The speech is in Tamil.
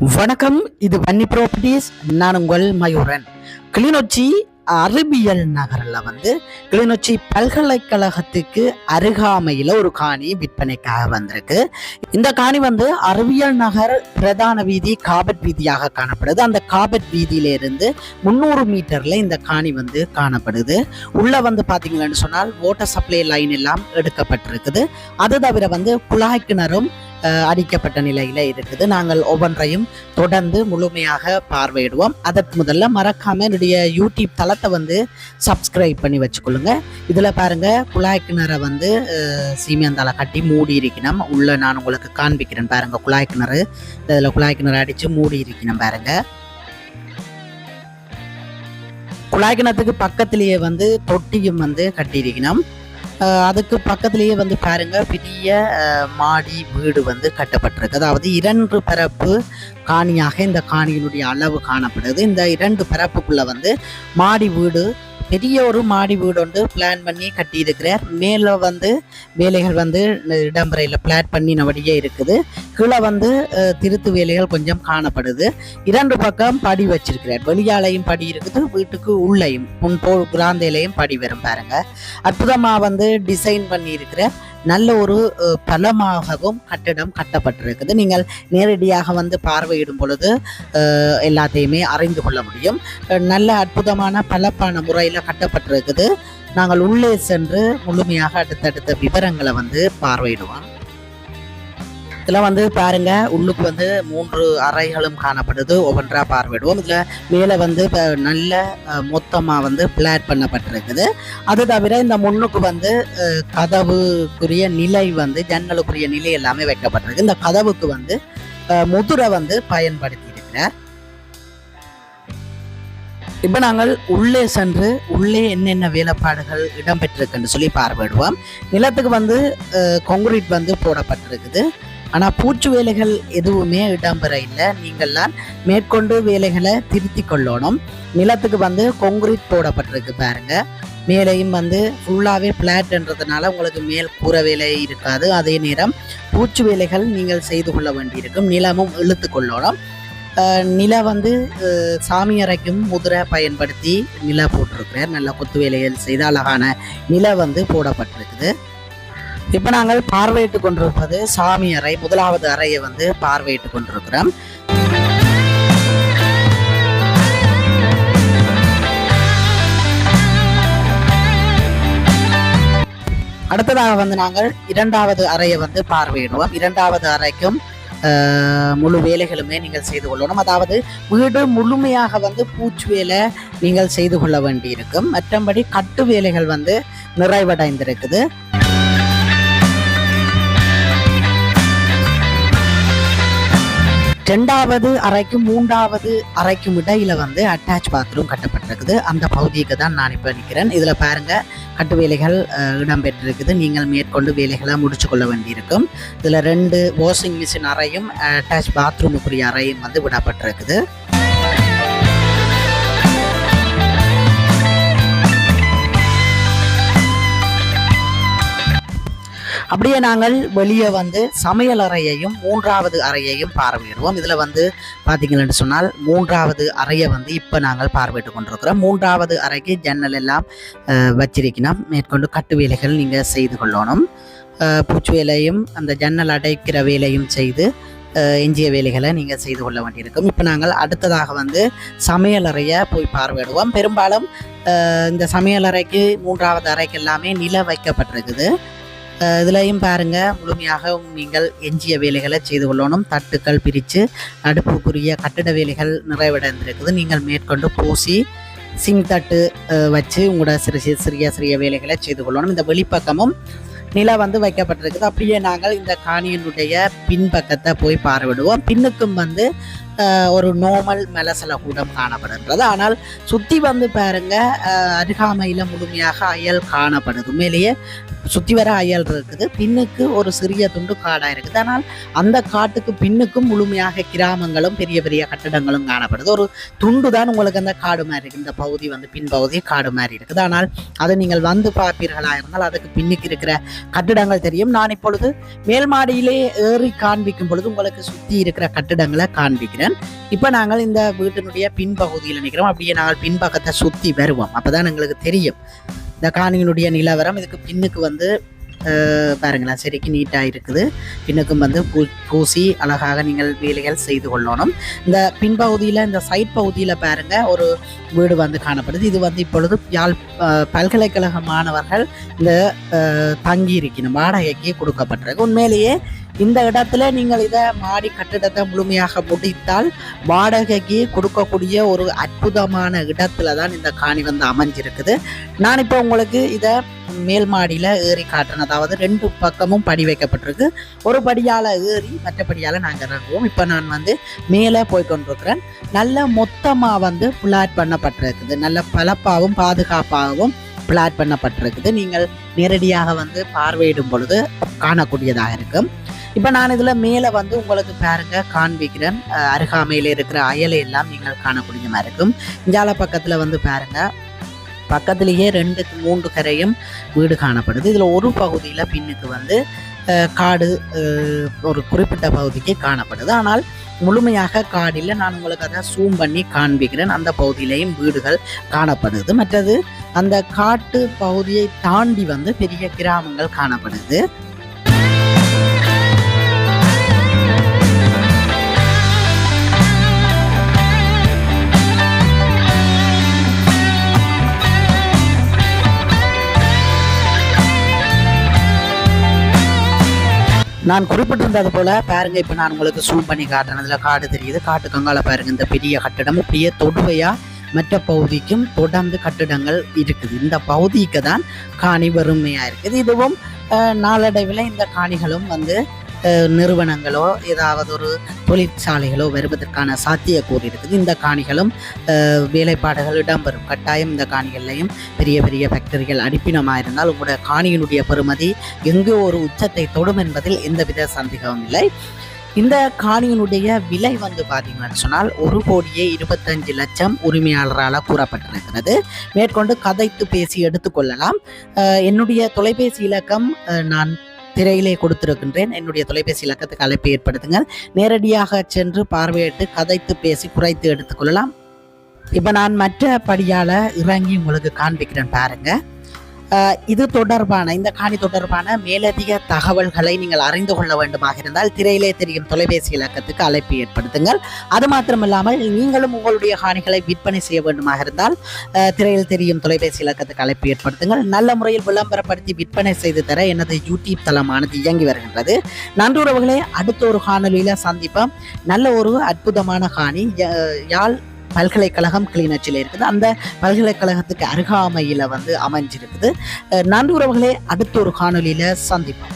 வணக்கம் இது வன்னி ப்ராப்பர்ட்டிஸ் நான் உங்கள் மயூரன். கிளிநொச்சி அறிவியல் நகரில் வந்து கிளிநொச்சி பல்கலைக்கழகத்துக்கு அருகாமையில் ஒரு காணி விற்பனைக்காக வந்திருக்கு. இந்த காணி வந்து அறிவியல் நகர் பிரதான வீதி காபட் வீதியாக காணப்படுது. அந்த காபட் வீதியிலிருந்து முந்நூறு மீட்டரில் இந்த காணி வந்து காணப்படுது. உள்ளே வந்து பாத்தீங்கன்னு சொன்னால் ஓட்டர் சப்ளை லைன் எல்லாம் எடுக்கப்பட்டிருக்குது. அது தவிர வந்து குழாய் கிணறும் அடிக்கப்பட்ட நிலையில இருக்குது. நாங்கள் ஒவ்வொன்றையும் தொடர்ந்து முழுமையாக பார்வையிடுவோம். அதற்கு முதல்ல மறக்காம என்னுடைய யூடியூப் தளத்தை வந்து சப்ஸ்கிரைப் பண்ணி வச்சுக்கொள்ளுங்க. இதுல பாருங்க குழாய் கிணறை வந்து சீமியந்தால கட்டி மூடி இருக்கணும் உள்ள நான் உங்களுக்கு காண்பிக்கிறேன் பாருங்க குழாய் கிணறு. இதுல குழாய் கிணறு அடிச்சு மூடி இருக்கணும் பாருங்க. குழாய் கிணத்துக்கு பக்கத்திலேயே வந்து தொட்டியும் வந்து கட்டியிருக்கணும் அதுக்கு பக்கத்திலேயே வந்து பாருங்க பெரிய மாடி வீடு வந்து கட்டப்பட்டிருக்கு. அதாவது இரண்டு பரப்பு காணியாக இந்த காணியினுடைய அளவு காணப்படுது. இந்த இரண்டு பரப்புக்குள்ளே வந்து மாடி வீடு பெரிய ஒரு மாடி வீடு ஒன்று பிளான் பண்ணி கட்டியிருக்கிறார். மேலே வந்து வேலைகள் வந்து இடம்பெறையில் பிளாட் பண்ணினபடியே இருக்குது. கீழே வந்து திருத்து வேலைகள் கொஞ்சம் காணப்படுது. இரண்டு பக்கம் படி வச்சிருக்கிறார். வெளியாலையும் படி இருக்குது வீட்டுக்கு உள்ளேயும் முன்போ குராந்தையிலையும் படி வரும் பாருங்க. அற்புதமாக வந்து டிசைன் பண்ணி நல்ல ஒரு பலமாகவும் கட்டிடம் கட்டப்பட்டிருக்குது. நீங்கள் நேரடியாக வந்து பார்வையிடும் பொழுது எல்லாத்தையுமே அறிந்து கொள்ள முடியும். நல்ல அற்புதமான பலப்பான முறையில் கட்டப்பட்டிருக்குது. நாங்கள் உள்ளே சென்று முழுமையாக அடுத்தடுத்த விவரங்களை வந்து பார்வையிடுவோம். இதில் வந்து பாருங்க உள்ளுக்கு வந்து மூன்று அறைகளும் காணப்படுது. ஒவ்வொன்றா பார்வையிடுவோம். இதில் மேலே வந்து இப்போ நல்ல மொத்தமாக வந்து பிளாட் பண்ணப்பட்டிருக்குது. அது தவிர இந்த முன்னுக்கு வந்து கதவுக்குரிய நிலை வந்து ஜன்னலுக்குரிய நிலை எல்லாமே வைக்கப்பட்டிருக்கு. இந்த கதவுக்கு வந்து முதுரை வந்து பயன்படுத்தி இருக்கிறார் இப்போ நாங்கள் உள்ளே சென்று உள்ளே என்னென்ன வேலைப்பாடுகள் இடம்பெற்றிருக்குன்னு சொல்லி பார்வையிடுவோம். நிலத்துக்கு வந்து கொங்குரீட் வந்து போடப்பட்டிருக்குது. ஆனால் பூச்சு வேலைகள் எதுவுமே இடம்பெற இல்லை. நீங்கள்லாம் மேற்கொண்டு வேலைகளை திருத்தி கொள்ளணும். நிலத்துக்கு வந்து கொங்கிரீட் போடப்பட்டிருக்கு பாருங்க. மேலேயும் வந்து ஃபுல்லாகவே ஃப்ளாட்ன்றதுனால உங்களுக்கு மேல் கூற வேலை இருக்காது. அதே நேரம் பூச்சு வேலைகள் நீங்கள் செய்து கொள்ள வேண்டியிருக்கும். நிலமும் இழுத்து கொள்ளணும். நில வந்து சாமி அறைக்கும் முதிரை பயன்படுத்தி நில போட்டிருக்கிறார். நல்ல கொத்து வேலைகள் செய்து அழகான நில வந்து போடப்பட்டிருக்குது. இப்போ நாங்கள் பார்வையிட்டு கொண்டிருப்பது சாமி அறை முதலாவது அறையை வந்து பார்வையிட்டு கொண்டிருக்கிறோம். அடுத்ததாக வந்து நாங்கள் இரண்டாவது அறையை வந்து பார்வையிடுவோம். இரண்டாவது அறைக்கும் முழு வேலைகளுமே நீங்கள் செய்து கொள்ளணும். அதாவது வீடு முழுமையாக வந்து பூச்சு வேலை நீங்கள் செய்து கொள்ள வேண்டியிருக்கும். மற்றபடி கட்டு வேலைகள் வந்து நிறைவடைந்திருக்குது. ரெண்டாவது அறைக்கும் மூன்றாவது அறைக்கும் இடையில வந்து அட்டாச் பாத்ரூம் கட்டப்பட்டிருக்குது. அந்த பகுதிக்கு தான் நான் இப்போ நிற்கிறேன் இதில் பாருங்க கட்டு வேலைகள் இடம்பெற்றிருக்குது. நீங்கள் மேற்கொண்டு வேலைகளை முடிச்சு கொள்ள வேண்டியிருக்கும். இதில் ரெண்டு வாஷிங் மிஷின் அறையும் அட்டாச் பாத்ரூமுக்குரிய அறையும் வந்து விடப்பட்டிருக்குது. அப்படியே நாங்கள் வெளியே வந்து சமையல் அறையையும் மூன்றாவது அறையையும் பார்வையிடுவோம். இதில் வந்து பார்த்தீங்கன்னு சொன்னால் மூன்றாவது அறையை வந்து இப்போ நாங்கள் பார்வையிட்டு கொண்டிருக்கிறோம். மூன்றாவது அறைக்கு ஜன்னல் எல்லாம் வச்சிருக்கணும் மேற்கொண்டு கட்டு வேலைகள் நீங்கள் செய்து கொள்ளணும். பூச்சி வேலையும் அந்த ஜன்னல் அடைக்கிற வேலையும் செய்து எஞ்சிய வேலைகளை நீங்கள் செய்து கொள்ள வேண்டியிருக்கும். இப்போ நாங்கள் அடுத்ததாக வந்து சமையலறையை போய் பார்வையிடுவோம். பெரும்பாலும் இந்த சமையலறைக்கு மூன்றாவது அறைக்கு எல்லாமே நில வைக்கப்பட்டிருக்குது. இதுலையும் பாருங்க முழுமையாக நீங்கள் எஞ்சிய வேலைகளை செய்து கொள்ளணும். தட்டுக்கள் பிரித்து அடுப்புக்குரிய கட்டிட வேலைகள் நிறைவடைந்திருக்குது. நீங்கள் மேற்கொண்டு பூசி சிங் தட்டு வச்சு உங்களோட சிறு சிறு சிறிய சிறிய வேலைகளை செய்து கொள்ளணும். இந்த வெளிப்பக்கமும் நிலா வந்து வைக்கப்பட்டிருக்குது. அப்படியே நாங்கள் இந்த காணியினுடைய பின்பக்கத்தை போய் பார்வையிடுவோம். பின்னுக்கும் வந்து ஒரு நோமல் மலசல கூடம் காணப்படுகின்றது ஆனால் சுற்றி வந்து பாருங்க அருகாமையில் முழுமையாக அயல் காணப்படுது. உண்மையிலேயே சுற்றி வர அயல் இருக்குது. பின்னுக்கு ஒரு சிறிய துண்டு காடாக இருக்குது. ஆனால் அந்த காட்டுக்கு பின்னுக்கும் முழுமையாக கிராமங்களும் பெரிய பெரிய கட்டடங்களும் காணப்படுது. ஒரு துண்டு தான் உங்களுக்கு அந்த காடு மாதிரி இருக்குது இந்த பகுதி வந்து பின்பகுதி காடு மாதிரி இருக்குது. ஆனால் அதை நீங்கள் வந்து பார்ப்பீர்களாக இருந்தால் அதுக்கு பின்னுக்கு இருக்கிற கட்டிடங்கள் தெரியும். நான் இப்பொழுது மேல் மாடியிலே ஏறி காண்பிக்கும் பொழுது உங்களுக்கு சுற்றி இருக்கிற கட்டிடங்களை காண்பிக்கிறேன். காண்பிக்கிறேன் இப்போ நாங்கள் இந்த வீட்டினுடைய பின்பகுதியில் நிற்கிறோம். அப்படியே நாங்கள் பின்பக்கத்தை சுற்றி வருவோம். அப்பதான் எங்களுக்கு தெரியும். இந்த காணியினுடைய நிலவரம். இதுக்கு பின்னுக்கு வந்து பாருங்களேன் சரிக்கு நீட்டாக இருக்குது. பின்னுக்கும் வந்து பூ பூசி அழகாக நீங்கள் வேலைகள் செய்து கொள்ளணும். இந்த பின்பகுதியில் இந்த சைட் பகுதியில் பாருங்கள் ஒரு வீடு வந்து காணப்படுது. இது வந்து இப்பொழுது யாழ் பல்கலைக்கழக மாணவர்கள் இந்த தங்கி இருக்கணும் வாடகைக்கு கொடுக்கப்பட்டிருக்கு. உண்மையிலேயே இந்த இடத்துல நீங்கள் இதை மாடி கட்டிடத்தை முழுமையாக முடித்தால் வாடகைக்கு கொடுக்கக்கூடிய ஒரு அற்புதமான இடத்துல தான் இந்த காணி வந்து அமைஞ்சிருக்குது. நான் இப்போ உங்களுக்கு இதை மேல் மாடியில் ஏறி காட்டுறேன். அதாவது ரெண்டு பக்கமும் படி வைக்கப்பட்டிருக்கு. ஒரு படியால் ஏறி மற்றபடியால் நாங்கள் இறங்குவோம். இப்போ நான் வந்து மேலே போய் கொண்டிருக்கிறேன். நல்ல மொத்தமாக வந்து பிளாட் பண்ணப்பட்டிருக்குது. நல்ல பலப்பாகவும் பாதுகாப்பாகவும் பிளாட் பண்ணப்பட்டிருக்குது. நீங்கள் நேரடியாக வந்து பார்வையிடும் பொழுது காணக்கூடியதாக இருக்கும் இப்போ நான் இதில் மேலே வந்து உங்களுக்கு பாருங்க காண்பிக்கிறேன். அருகாமையில் இருக்கிற அயலை எல்லாம் நீங்கள் காணக்கூடிய மாதிரி இருக்கும். இஞ்சால பக்கத்தில் வந்து பாருங்க பக்கத்திலேயே ரெண்டு மூன்று கரையும் வீடு காணப்படுது. இதில் ஒரு பகுதியில் பின்னுக்கு வந்து காடு ஒரு குறிப்பிட்ட பகுதிக்கு காணப்படுது. ஆனால் முழுமையாக காடில் நான் உங்களுக்கு அதை சூம் பண்ணி காண்பிக்கிறேன். அந்த பகுதியிலையும் வீடுகள் காணப்படுது. மற்றது அந்த காட்டு பகுதியை தாண்டி வந்து பெரிய கிராமங்கள் காணப்படுது. நான் குறிப்பிட்டிருந்தது போல பாருங்க இப்போ நான் உங்களுக்கு சூம் பண்ணி காட்டுறேன். காடு தெரியுது. காட்டு கங்கால பாருங்க இந்த பெரிய கட்டடம் இப்படியே தொடுவையா மற்ற பகுதிக்கும் தொடர்ந்து கட்டிடங்கள் இருக்குது. இந்த பகுதிக்கு தான் காணி வறுமையா இருக்குது. இதுவும் நாளடைவில் இந்த காணிகளும் வந்து நிறுவனங்களோ ஏதாவது ஒரு தொழிற்சாலைகளோ வருவதற்கான சாத்தியக்கூறு இருக்குது இந்த காணிகளும் வேலைப்பாடுகள் இடம்பெறும். கட்டாயம் இந்த காணிகள்லையும் பெரிய பெரிய ஃபேக்டரிகள் அடிப்பினமாக இருந்தால் உங்களுடைய காணியினுடைய பெறுமதி எங்கோ ஒரு உச்சத்தை தொடும் என்பதில் எந்தவித சந்தேகமும் இல்லை. இந்த காணியினுடைய விலை வந்து பார்த்தீங்கன்னு சொன்னால் ஒரு கோடியே இருபத்தஞ்சு லட்சம் உரிமையாளரால் கூறப்பட்டிருக்கிறது. மேற்கொண்டு கதைத்து பேசி எடுத்துக்கொள்ளலாம். என்னுடைய தொலைபேசி இலக்கம் நான் திரையிலே கொடுத்திருக்கின்றேன். என்னுடைய தொலைபேசி இலக்கத்துக்கு அழைப்பை ஏற்படுத்துங்கள். நேரடியாக சென்று பார்வையிட்டு கதைத்து பேசி குறைத்து எடுத்துக்கொள்ளலாம் இப்போ நான் மற்ற படியால் இறங்கி உங்களுக்கு காண்பிக்கிறேன் பாருங்கள் இது தொடர்பான இந்த காணி தொடர்பான மேலதிக தகவல்களை நீங்கள் அறிந்து கொள்ள வேண்டுமாக இருந்தால் திரையிலே தெரியும் தொலைபேசி இலக்கத்துக்கு அழைப்பு ஏற்படுத்துங்கள். அது மாத்திரமில்லாமல் நீங்களும் உங்களுடைய காணிகளை விற்பனை செய்ய வேண்டுமாக இருந்தால் திரையில் தெரியும் தொலைபேசி இலக்கத்துக்கு அழைப்பு ஏற்படுத்துங்கள். நல்ல முறையில் விளம்பரப்படுத்தி விற்பனை செய்து தர எனது யூடியூப் தளமானது இயங்கி வருகின்றது. நன்றுறவுகளே அடுத்த ஒரு காணொலியில் சந்திப்போம். நல்ல ஒரு அற்புதமான காணி. ய- யாழ் பல்கலைக்கழகம் கிளிநொச்சியில் இருக்குது. அந்த பல்கலைக்கழகத்துக்கு அருகாமையில் வந்து அமைஞ்சிருக்குது. நன்றி உறவுகளே அடுத்த ஒரு காணொலியில் சந்திப்போம்.